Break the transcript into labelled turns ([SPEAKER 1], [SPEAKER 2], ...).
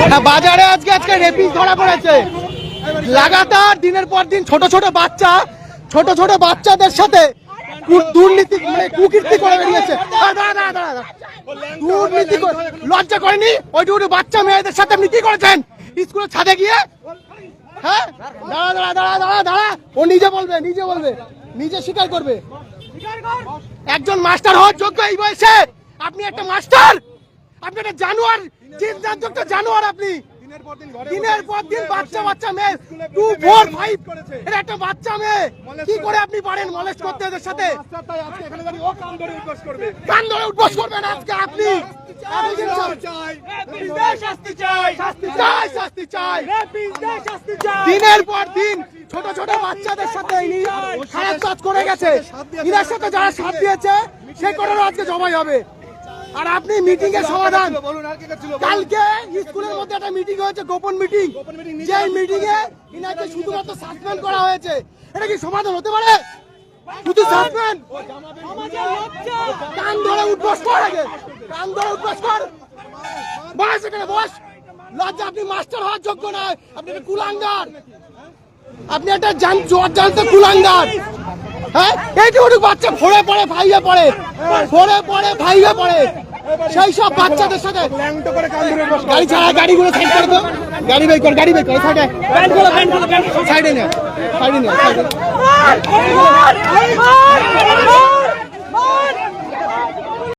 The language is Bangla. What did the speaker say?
[SPEAKER 1] হ্যাঁ, বাজারে আজকে আজকে রেপিং ধরা পড়েছে। লাগাতার দিনের পর দিন ছোট ছোট বাচ্চা ছোট ছোট বাচ্চাদের সাথে দুর্নীতি মানে কুকীর্তি করে বেরিয়েছে। দুর্নীতি লজ্জা করেনি? ওইটুকু বাচ্চা মেয়েদের সাথে আপনি কি করেছেন? স্কুলের ছাদে গিয়ে? হ্যাঁ? দাঁড়া দাঁড়া দাঁড়া দাঁড়া দাঁড়া। ও নিজে বলবে নিজে বলবে। নিজে স্বীকার করবে। একজন মাস্টার হওয়ার যোগ্য এই বয়সে। আপনি একটা মাস্টার? আপনি একটা জানোয়ার চিন্তাযুক্ত জানোয়ার আপনি। দিনের পর দিন বাচ্চা বাচ্চা মেয়ে টু ফোর ফাইভ এটা একটা বাচ্চা মেয়ে। কি করে আপনি পারেন মলেস্ট করতে এদের সাথে? কান ধরে উঠবস করবেন আজকে আপনি। শাস্তি চাই শাস্তি চাই। দিনের পর দিন ছোট ছোট বাচ্চাদের সাথে ইনি খারাপ কাজ করে গেছে। ইনার সাথে যারা সাথ দিয়েছে সে করারও আজকে জমাই হবে। আর আপনি মিটিং এর সমাধান। কালকে স্কুলের মধ্যে একটা মিটিং হয়েছে গোপন মিটিং যে মিটিং এ ইনাকে শুধুমাত্র সাসপেন্ড করা হয়েছে। এটা কি সমাধান হতে পারে? শুধু সাসপেন্ড কান ধরে উঠবস কর আগে। কান ধরে উঠবস কর। বস এখানে বস লজ্জা আপনি মাস্টার হওয়ার যোগ্য নয়। আপনি একটা কুলাঙ্গার। আপনি একটা জান জোয়ার জানতে কুলাঙ্গার। হ্যাঁ? এইটুকু বাচ্চা ফোড়ে পড়ে ভাইয়ে পড়ে ফোড়ে পড়ে ভাইয়ে পড়ে। সেই সব বাচ্চাদের সাথে গাড়ি ছাড়া গাড়িগুলো সাইড করে দাও গাড়ি বের কর গাড়ি বের কর সাইডে সাইডে নে সাইডে নে সাইডে